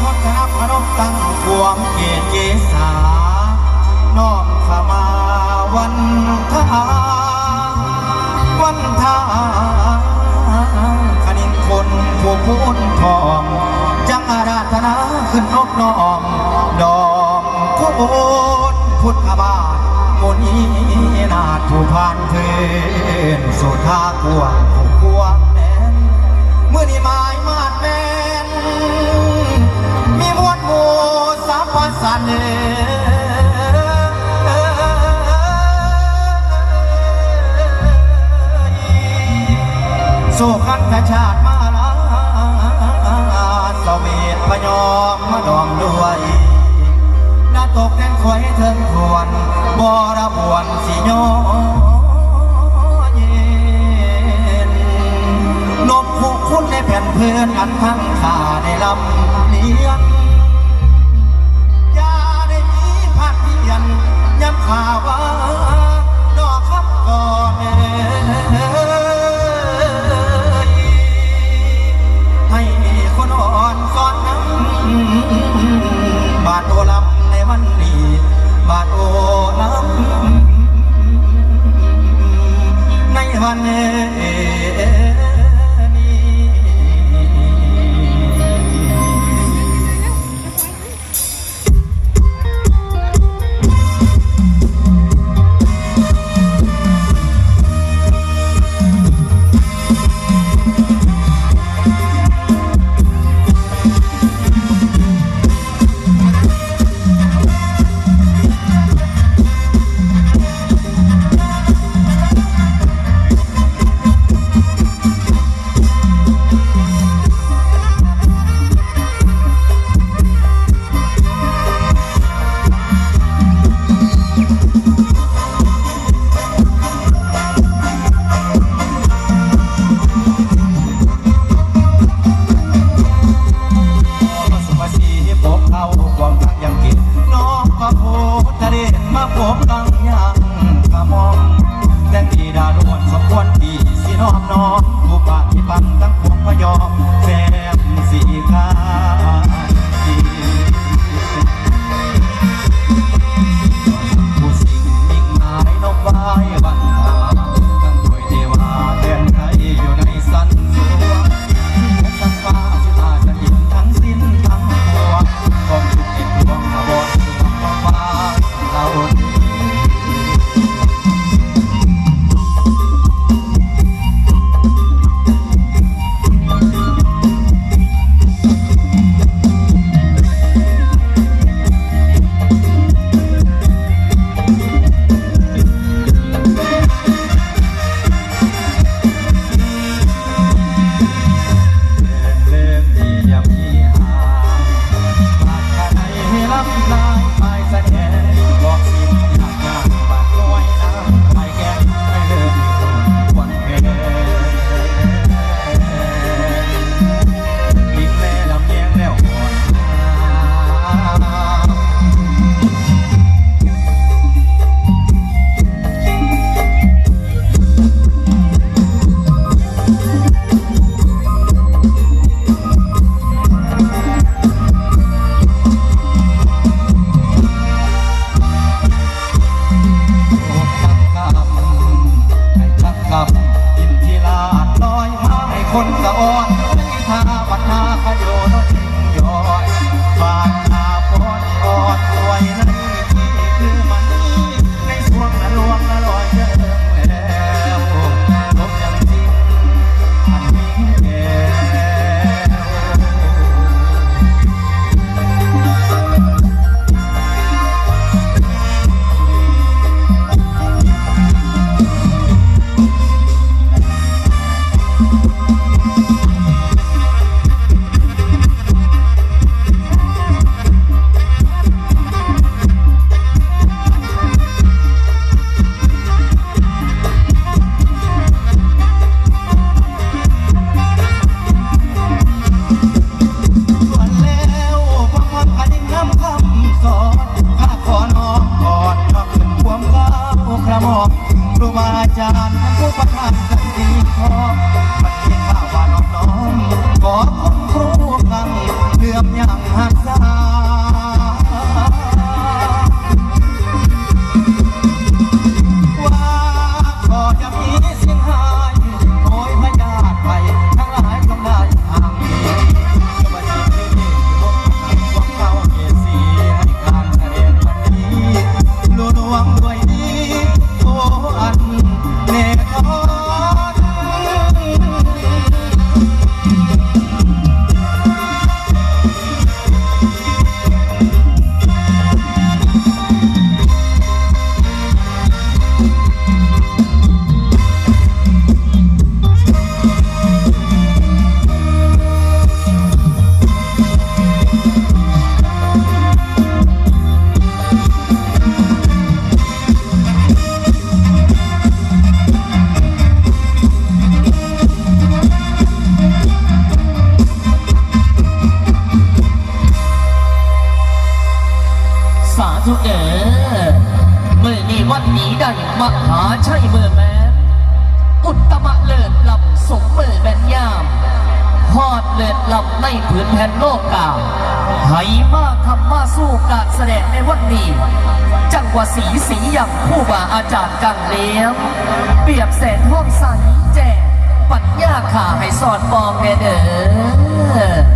ทศนับพนมตั้งความเกียรติเกษาน้อมขมาวันทาวันทาคณินคนผู้พูนทอง จังอาราธนาขึ้นนกน้อม ดอมคุณพุทธบาทโมนีนาถผู้ผ่านเพื่นสุธากวงผู้ควาพัสันสู่ขันธชาติมาลาสเวทพยอมมาดอมด้วยนาตกแดนคอยเทิงควรบอระบวนสิโยเย็นนบผูกคุณในแผ่นเพื่อนอันทั้งขาได้ลำ มันนีบาดโอน้ำในวันนี้ น้อมน้อมผู้ปฏิบัติทั้งพวงพยอมแซมสีขา ละอ่อนไม่ทาบัดทาขยโยนทิ้งย้อยบากทาพ้นอ่อนรวยนั้น สุเอเมื่อนี้วันนี้ได้มหาชัยเมื่อแม้อุตมะเลิศลำสมมือแม่นยามฮอดเลิศลำในผืนแผ่นโลกกาให้มาคำมาสู้การแสดงในวันนี้ จังหวะสีสีอย่างผู้บาอาจารย์กังเลี้ยงเปรียบแสนห้องใสแจกปัญญาขาให้สอนมองแน่เด้อ